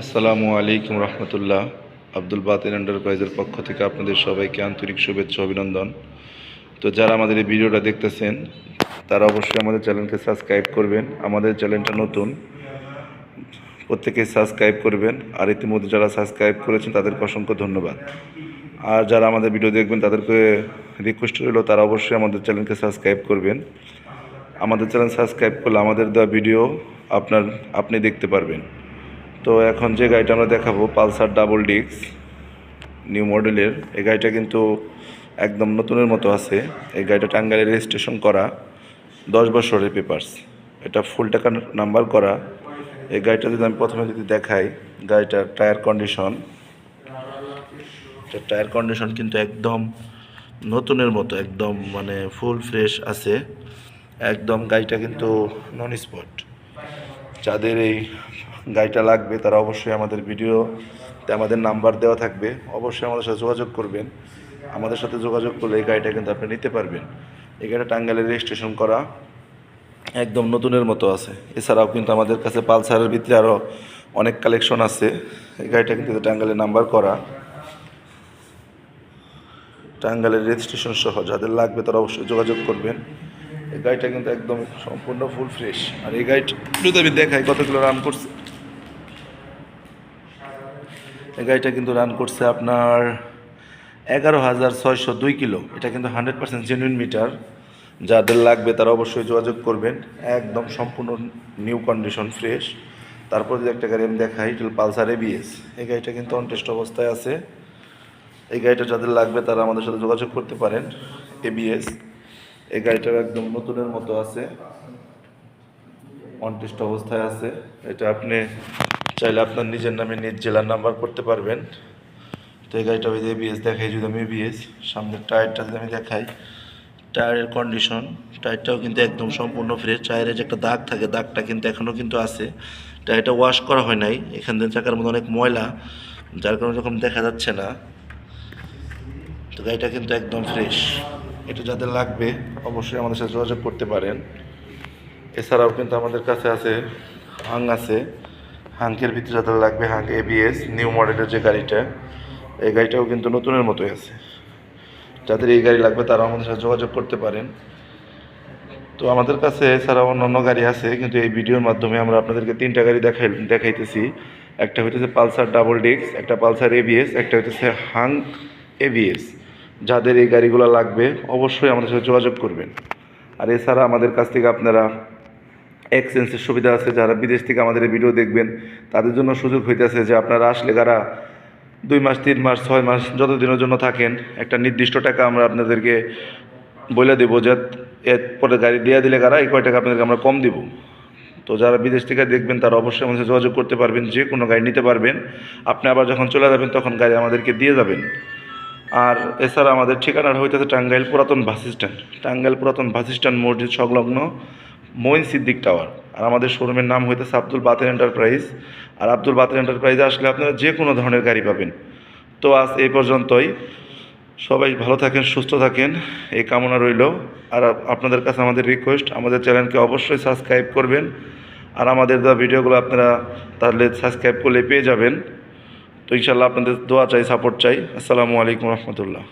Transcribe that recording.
আসসালামু আলাইকুম রহমতুল্লাহ। আব্দুল বাতিন এন্টারপ্রাইজের পক্ষ থেকে আপনাদের সবাইকে আন্তরিক শুভেচ্ছা অভিনন্দন। তো যারা আমাদের এই ভিডিওটা দেখতেছেন, তারা অবশ্যই আমাদের চ্যানেলকে সাবস্ক্রাইব করবেন। আমাদের চ্যানেলটা নতুন, প্রত্যেকে সাবস্ক্রাইব করবেন। আর ইতিমধ্যে যারা সাবস্ক্রাইব করেছেন, তাদেরকে অসংখ্য ধন্যবাদ। আর যারা আমাদের ভিডিও দেখবেন, তাদেরকে রিকোয়েস্ট রইল, তারা অবশ্যই আমাদের চ্যানেলকে সাবস্ক্রাইব করবেন। আমাদের চ্যানেল সাবস্ক্রাইব করলে আমাদের দেওয়া ভিডিও আপনার, আপনি দেখতে পারবেন। তো এখন যে গাড়িটা আমরা দেখাবো, পালসার ডাবল ডিক্স নিউ মডেলের, এই গাড়িটা কিন্তু একদম নতুনের মতো আছে। এই গাড়িটা টাঙ্গাইলে রেজিস্ট্রেশন করা, দশ বছরের পেপার্স। এটা ফুল টাকা নাম্বার করা। এই গাড়িটা যদি আমি প্রথমে যদি দেখাই, গাড়িটার টায়ার কন্ডিশন টায়ার কন্ডিশন কিন্তু একদম নতুনের মতো, একদম মানে ফুল ফ্রেশ আছে। একদম গাড়িটা কিন্তু নন স্পট যাদের এই গাড়িটা লাগবে, তারা অবশ্যই আমাদের ভিডিওতে আমাদের নাম্বার দেওয়া থাকবে। অবশ্যই আমাদের সাথে যোগাযোগ করবেন। আমাদের সাথে যোগাযোগ করলে এই গাড়িটা কিন্তু আপনি নিতে পারবেন। এই গাড়িটা টাঙ্গাইলে রেজিস্ট্রেশন করা একদম নতুনের মতো আছে। এছাড়াও কিন্তু আমাদের কাছে পালসারের ভিতরে আরও অনেক কালেকশন আছে। এই গাড়িটা কিন্তু টাঙ্গাইলে নাম্বার করা। টাঙ্গাইলের রেজিস্ট্রেশন সহ যাদের লাগবে তারা অবশ্যই যোগাযোগ করবেন। এই গাড়িটা কিন্তু একদম সম্পূর্ণ ফুল ফ্রেশ আর এই গাড়িটা যদি আমি দেখাই কতগুলো রান করছে। গাড়িটা কিন্তু রান করছে আপনার এগারো হাজার ছয়শো দুই কিলো। এটা কিন্তু হান্ড্রেড পার্সেন্ট জেনুইন মিটার যাদের লাগবে তারা অবশ্যই যোগাযোগ করবেন। একদম সম্পূর্ণ নিউ কন্ডিশন ফ্রেশ তারপর যদি একটা গাড়ি আমি দেখাই, এটা পালসার এবিএস এই গাড়িটা কিন্তু অনটেস্ট অবস্থায় আছে। এই গাড়িটা যাদের লাগবে তারা আমাদের সাথে যোগাযোগ করতে পারেন। এবিএস এই গাড়িটা একদম নতুনের মতো আছে। অনটেস্ট অবস্থায় আছে। এটা আপনি চাইলে আপনার নিজের নামে নিজ জেলার নাম্বার করতে পারবেন। তো এই গাড়িটা ওই এবিএস দেখাই, যদি আমি এবিএস সামনের টায়ারটা যদি আমি দেখাই, টায়ারের কন্ডিশন টায়ারটাও কিন্তু একদম সম্পূর্ণ ফ্রেশ টায়ারে যে একটা দাগ থাকে, দাগটা কিন্তু এখনও কিন্তু আছে। টায়ারটা ওয়াশ করা হয় নাই, এখান থেকে চাকার মধ্যে অনেক ময়লা, যার কারণে যখন দেখা যাচ্ছে না। তো গাড়িটা কিন্তু একদম ফ্রেশ এটা যাদের লাগবে, অবশ্যই আমাদের সাথে যোগাযোগ করতে পারেন। এছাড়াও কিন্তু আমাদের কাছে আছে হাং আছে। হাঙ্কের ভিতরে যাদের লাগবে, হাঙ্ক এবিএস নিউ মডেলের যে গাড়িটা, এই গাড়িটাও কিন্তু নতুনের মতোই আছে। যাদের এই গাড়ি লাগবে তারা আমাদের সাথে যোগাযোগ করতে পারেন। তো আমাদের কাছে এছাড়াও অন্যান্য গাড়ি আছে, কিন্তু এই ভিডিওর মাধ্যমে আমরা আপনাদেরকে তিনটা গাড়ি দেখাই, দেখাইতেছি। একটা হইতেছে পালসার ডাবল ডিক্স একটা পালসার এবিএস একটা হইতেছে হাঙ্ক এবিএস যাদের এই গাড়িগুলো লাগবে, অবশ্যই আমাদের সাথে যোগাযোগ করবেন। আর এছাড়া আমাদের কাছ থেকে আপনারা এক্সচেঞ্জের সুবিধা আছে, যারা বিদেশ থেকে আমাদের ভিডিও দেখবেন, তাদের জন্য সুযোগ হইতেছে যে আপনারা আসলে যারা দুই মাস, তিন মাস, ছয় মাস যত দিনের জন্য থাকেন, একটা নির্দিষ্ট টাকা আমরা আপনাদেরকে বলে দেবো যে এরপরে গাড়ি দিয়ে দিলে কারা, এই কয় টাকা আপনাদেরকে আমরা কম দিব। তো যারা বিদেশ থেকে দেখবেন, তারা অবশ্যই আমাদের যোগাযোগ করতে পারবেন, যে কোনো গাড়ি নিতে পারবেন। আপনি আবার যখন চলে যাবেন, তখন গাড়ি আমাদেরকে দিয়ে যাবেন। আর এছাড়া আমাদের ঠিকানাটা হইতেছে টাঙ্গাইল পুরাতন বাস স্ট্যান্ড। টাঙ্গাইল পুরাতন বাস স্ট্যান্ড মসজিদ সংলগ্ন মইন সিদ্দিক টাওয়ার। আর আমাদের শোরুমের নাম হইতেছে আব্দুল বাতের এন্টারপ্রাইজ। আর আব্দুল বাতের এন্টারপ্রাইজে আসলে আপনারা যে কোনো ধরনের গাড়ি পাবেন। তো আজ এই পর্যন্তই। সবাই ভালো থাকেন, সুস্থ থাকেন। এই কামনা রইল। আর আপনাদের কাছে আমাদের রিকোয়েস্ট আমাদের চ্যানেলকে অবশ্যই সাবস্ক্রাইব করবেন। আর আমাদের দেওয়া ভিডিওগুলো আপনারা তাহলে সাবস্ক্রাইব করলে পেয়ে যাবেন। তো ইনশাল্লাহ আপনাদের দোয়া চাই সাপোর্ট চাই। আসসালামু আলাইকুম রহমতুল্লাহ।